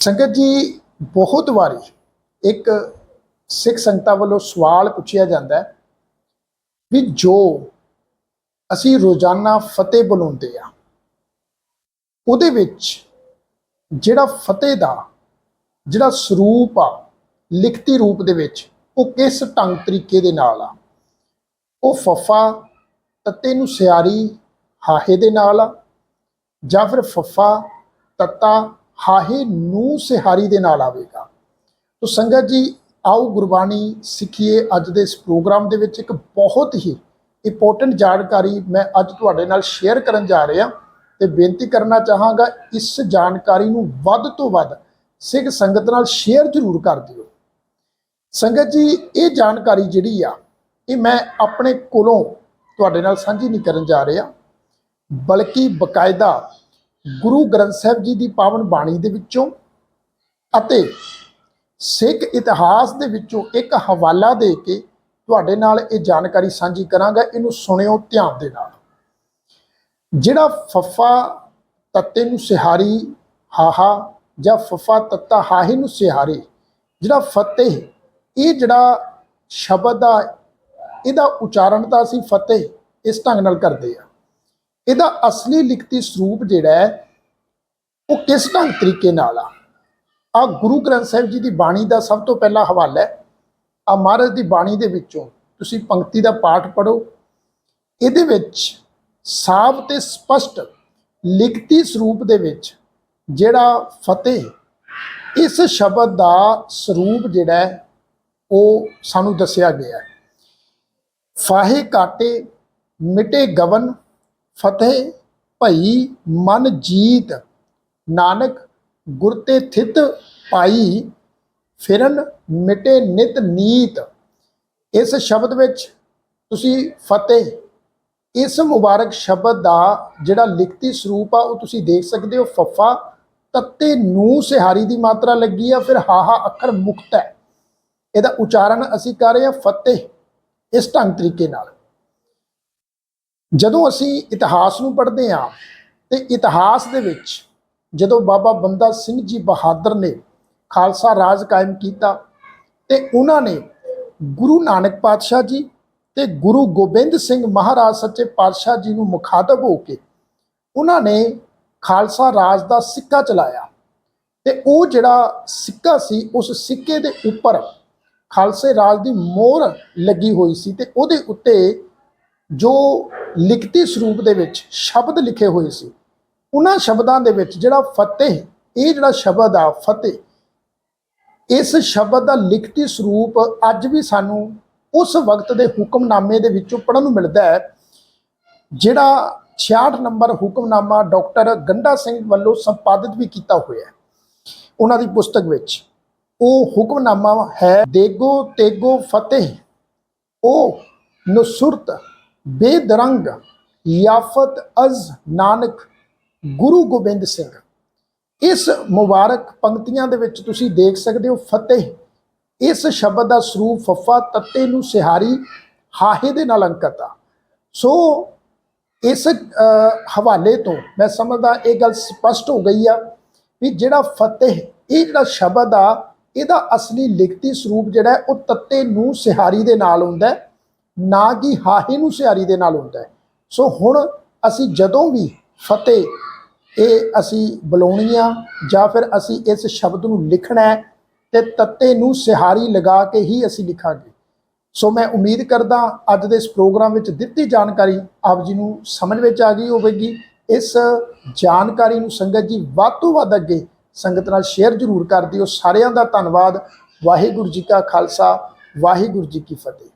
ਸੰਗਤ ਜੀ, ਬਹੁਤ ਵਾਰੀ ਇੱਕ ਸਿੱਖ ਸੰਗਤਾਂ ਵੱਲੋਂ ਸਵਾਲ ਪੁੱਛਿਆ ਜਾਂਦਾ ਹੈ ਵੀ ਜੋ ਅਸੀਂ ਰੋਜ਼ਾਨਾ ਫਤਿਹ ਬੁਲਾਉਂਦੇ ਆ ਉਹਦੇ ਵਿੱਚ ਜਿਹੜਾ ਫਤਿਹ ਦਾ ਜਿਹੜਾ ਸਰੂਪ ਆ, ਲਿਖਤੀ ਰੂਪ ਦੇ ਵਿੱਚ ਉਹ ਕਿਸ ਢੰਗ ਤਰੀਕੇ ਦੇ ਨਾਲ ਆ? ਉਹ ਫਫਾ ਤੱਤੇ ਨੂੰ ਸਿਆਰੀ ਹਾਹੇ ਦੇ ਨਾਲ ਆ ਜਾਂ ਫਿਰ ਫਫਾ ਤੱਤਾ ਹਾਹੇ ਨੂੰ ਸਿਹਾਰੀ ਦੇ ਨਾਲ ਆਵੇਗਾ। ਤੋ ਸੰਗਤ ਜੀ, ਆਓ ਗੁਰਬਾਣੀ ਸਿੱਖੀਏ ਅੱਜ ਦੇ ਇਸ ਪ੍ਰੋਗਰਾਮ ਦੇ ਵਿੱਚ ਇੱਕ ਬਹੁਤ ਹੀ ਇੰਪੋਰਟੈਂਟ ਜਾਣਕਾਰੀ ਮੈਂ ਅੱਜ ਤੁਹਾਡੇ ਨਾਲ ਸ਼ੇਅਰ ਕਰਨ ਜਾ ਰਿਹਾ ਤੇ ਬੇਨਤੀ ਕਰਨਾ ਚਾਹਾਂਗਾ, ਇਸ ਜਾਣਕਾਰੀ ਨੂੰ ਵੱਧ ਤੋਂ ਵੱਧ ਸਿੱਖ ਸੰਗਤ ਨਾਲ ਸ਼ੇਅਰ ਜ਼ਰੂਰ ਕਰ ਦਿਓ। ਸੰਗਤ ਜੀ, ਇਹ ਜਾਣਕਾਰੀ ਜਿਹੜੀ ਆ, ਇਹ ਮੈਂ ਆਪਣੇ ਕੋਲੋਂ ਤੁਹਾਡੇ ਨਾਲ ਸਾਂਝੀ ਨਹੀਂ ਕਰਨ ਜਾ ਰਿਹਾ, ਬਲਕਿ ਬਕਾਇਦਾ ਗੁਰੂ ਗ੍ਰੰਥ ਸਾਹਿਬ ਜੀ ਦੀ ਪਾਵਨ ਬਾਣੀ ਦੇ ਵਿੱਚੋਂ ਅਤੇ ਸਿੱਖ ਇਤਿਹਾਸ ਦੇ ਵਿੱਚੋਂ ਇੱਕ ਹਵਾਲਾ ਦੇ ਕੇ ਤੁਹਾਡੇ ਨਾਲ ਇਹ ਜਾਣਕਾਰੀ ਸਾਂਝੀ ਕਰਾਂਗਾ, ਇਹਨੂੰ ਸੁਣਿਓ ਧਿਆਨ ਦੇ ਨਾਲ। ਜਿਹੜਾ ਫਫਾ ਤੱਤੇ ਨੂੰ ਸਿਹਾਰੀ, ਹਾਹਾ, ਜਾਂ ਫਫਾ ਤੱਤਾ ਹਾਹੇ ਨੂੰ ਸਿਹਾਰੀ, ਜਿਹੜਾ ਫਤਿਹ, ਇਹ ਜਿਹੜਾ ਸ਼ਬਦ ਆ, ਇਹਦਾ ਉਚਾਰਨ ਤਾਂ ਅਸੀਂ ਫਤਿਹ ਇਸ ਢੰਗ ਨਾਲ ਕਰਦੇ ਆ। ਇਹਦਾ ਅਸਲੀ ਲਿਖਤੀ ਸਰੂਪ ਜਿਹੜਾ ਹੈ, ਉਹ ਕਿਸ ਢੰਗ ਤਰੀਕੇ ਨਾਲ ਆ? ਆ ਗੁਰੂ ਗ੍ਰੰਥ ਸਾਹਿਬ ਜੀ ਦੀ ਬਾਣੀ ਦਾ ਸਭ ਤੋਂ ਪਹਿਲਾ ਹਵਾਲਾ ਹੈ। ਆ ਮਹਾਰਾਜ ਦੀ ਬਾਣੀ ਦੇ ਵਿੱਚੋਂ ਤੁਸੀਂ ਪੰਕਤੀ ਦਾ ਪਾਠ ਪੜੋ ਇਹਦੇ ਵਿੱਚ ਸਾਫ਼ ਤੇ ਸਪਸ਼ਟ ਲਿਖਤੀ ਸਰੂਪ ਦੇ ਵਿੱਚ ਜਿਹੜਾ ਫਤਿਹ, ਇਸ ਸ਼ਬਦ ਦਾ ਸਰੂਪ ਜਿਹੜਾ ਹੈ, ਉਹ ਸਾਨੂੰ ਦੱਸਿਆ ਗਿਆ ਹੈ। ਫਾਹੇ ਕਾਟੇ ਮਿਟੇ ਗਵਨ ਫਤਿਹ, ਭਈ, ਮਨ ਜੀਤ, ਨਾਨਕ, ਗੁਰ ਤੇ ਥਿਤ ਪਾਈ, ਫਿਰਨ ਮਿਟੇ ਨਿਤ ਨੀਤ। ਇਸ ਸ਼ਬਦ ਵਿੱਚ ਤੁਸੀਂ ਫਤਿਹ, ਇਸ ਮੁਬਾਰਕ ਸ਼ਬਦ ਦਾ ਜਿਹੜਾ ਲਿਖਤੀ ਸਰੂਪ ਆ, ਉਹ ਤੁਸੀਂ ਦੇਖ ਸਕਦੇ ਹੋ, ਫੱਫਾ, ਤੱਤੇ ਨੂੰ ਸਿਹਾਰੀ ਦੀ ਮਾਤਰਾ ਲੱਗੀ ਆ, ਫਿਰ ਹਾਹਾ ਅੱਖਰ ਮੁਕਤ ਹੈ। ਇਹਦਾ ਉਚਾਰਨ ਅਸੀਂ ਕਰ ਰਹੇ ਹਾਂ ਫਤਿਹ, ਇਸ ਢੰਗ ਤਰੀਕੇ ਨਾਲ। ਜਦੋਂ ਅਸੀਂ ਇਤਿਹਾਸ ਨੂੰ ਪੜ੍ਹਦੇ ਹਾਂ, ਤੇ ਇਤਿਹਾਸ ਦੇ ਵਿੱਚ ਜਦੋਂ ਬਾਬਾ ਬੰਦਾ ਸਿੰਘ ਜੀ ਬਹਾਦਰ ਨੇ ਖਾਲਸਾ ਰਾਜ ਕਾਇਮ ਕੀਤਾ, ਤੇ ਉਹਨਾਂ ਨੇ ਗੁਰੂ ਨਾਨਕ ਪਾਤਸ਼ਾਹ ਜੀ ਤੇ ਗੁਰੂ ਗੋਬਿੰਦ ਸਿੰਘ ਮਹਾਰਾਜ ਸੱਚੇ ਪਾਤਸ਼ਾਹ ਜੀ ਨੂੰ ਮੁਖਾਤਬ ਹੋ ਕੇ ਉਹਨਾਂ ਨੇ ਖਾਲਸਾ ਰਾਜ ਦਾ ਸਿੱਕਾ ਚਲਾਇਆ। ਤੇ ਉਹ ਜਿਹੜਾ ਸਿੱਕਾ ਸੀ, ਉਸ ਸਿੱਕੇ ਦੇ ਉੱਪਰ ਖਾਲਸੇ ਰਾਜ ਦੀ ਮੋਹਰ ਲੱਗੀ ਹੋਈ ਸੀ ਤੇ ਉਹਦੇ ਉੱਤੇ ਜੋ ਲਿਖਤੀ ਸਰੂਪ ਦੇ ਵਿੱਚ ਸ਼ਬਦ ਲਿਖੇ ਹੋਏ ਸੀ। ਉਹਨਾਂ ਸ਼ਬਦਾਂ ਦੇ ਵਿੱਚ ਜਿਹੜਾ ਫਤਿਹ, ਇਹ ਜਿਹੜਾ ਸ਼ਬਦ ਆ ਫਤਿਹ, ਇਸ ਸ਼ਬਦ ਦਾ ਲਿਖਤੀ ਸਰੂਪ ਅੱਜ ਵੀ ਸਾਨੂੰ ਉਸ ਵਕਤ ਦੇ ਹੁਕਮਨਾਮੇ ਦੇ ਵਿੱਚੋਂ ਪੜਨ ਨੂੰ ਮਿਲਦਾ ਹੈ, ਜਿਹੜਾ 66 ਨੰਬਰ ਹੁਕਮਨਾਮਾ ਡਾਕਟਰ ਗੰਡਾ ਸਿੰਘ ਵੱਲੋਂ ਸੰਪਾਦਿਤ ਵੀ ਕੀਤਾ ਹੋਇਆ ਹੈ। ਉਹਨਾਂ ਦੀ ਪੁਸਤਕ ਵਿੱਚ ਉਹ ਹੁਕਮਨਾਮਾ ਹੈ, ਦੇਗੋ ਤੇਗੋ ਫਤਿਹ, ਉਹ ਨੁਸਰਤ ਬੇਦਰੰਗ ਯਾਫਤ ਅਜ਼ ਨਾਨਕ ਗੁਰੂ ਗੋਬਿੰਦ ਸਿੰਘ। ਇਸ ਮੁਬਾਰਕ ਪੰਕਤੀਆਂ ਦੇ ਵਿੱਚ ਤੁਸੀਂ ਦੇਖ ਸਕਦੇ ਹੋ ਫਤਿਹ। ਇਸ ਸ਼ਬਦ ਦਾ ਸਰੂਪ ਫਫਾ ਤੱਤੇ ਨੂੰ ਸਿਹਾਰੀ, ਹਾਹੇ ਦੇ ਨਾਲ ਅੰਕਿਤ ਆ। ਸੋ ਇਸ ਹਵਾਲੇ ਤੋਂ ਮੈਂ ਸਮਝਦਾ ਇਹ ਗੱਲ ਸਪਸ਼ਟ ਹੋ ਗਈ ਆ ਵੀ ਜਿਹੜਾ ਫਤਿਹ, ਇਹ ਜਿਹੜਾ ਸ਼ਬਦ ਆ, ਇਹਦਾ ਅਸਲੀ ਲਿਖਤੀ ਸਰੂਪ ਜਿਹੜਾ ਉਹ ਤੱਤੇ ਨੂੰ ਸਿਹਾਰੀ ਦੇ ਨਾਲ ਹੁੰਦਾ ਹੈ। ਨਾ ਕਿ ਹਾਹੇ ਨੂੰ ਸਿਆਰੀ ਦੇ ਨਾਲ ਹੁੰਦਾ ਹੈ। ਸੋ ਹੁਣ ਅਸੀਂ ਜਦੋਂ ਵੀ ਫਤਿਹ, ਇਹ ਅਸੀਂ ਬੁਲਾਉਣੀ ਆ ਜਾਂ ਫਿਰ ਅਸੀਂ ਇਸ ਸ਼ਬਦ ਨੂੰ ਲਿਖਣਾ ਹੈ, ਤੇ ਤੱਤੇ ਨੂੰ ਸਿਹਾਰੀ ਲਗਾ ਕੇ ਹੀ ਅਸੀਂ ਲਿਖਾਂਗੇ। ਸੋ ਮੈਂ ਉਮੀਦ ਕਰਦਾ ਅੱਜ ਦੇ ਇਸ ਪ੍ਰੋਗਰਾਮ ਵਿੱਚ ਦਿੱਤੀ ਜਾਣਕਾਰੀ ਆਪ ਜੀ ਨੂੰ ਸਮਝ ਵਿੱਚ ਆ ਗਈ ਹੋਵੇਗੀ। ਇਸ ਜਾਣਕਾਰੀ ਨੂੰ ਸੰਗਤ ਜੀ ਵੱਧ ਤੋਂ ਵੱਧ ਅੱਗੇ ਸੰਗਤ ਨਾਲ ਸ਼ੇਅਰ ਜ਼ਰੂਰ ਕਰ ਦਿਓ। ਸਾਰਿਆਂ ਦਾ ਧੰਨਵਾਦ। ਵਾਹਿਗੁਰੂ ਜੀ ਕਾ ਖਾਲਸਾ, ਵਾਹਿਗੁਰੂ ਜੀ ਕੀ ਫਤਿਹ।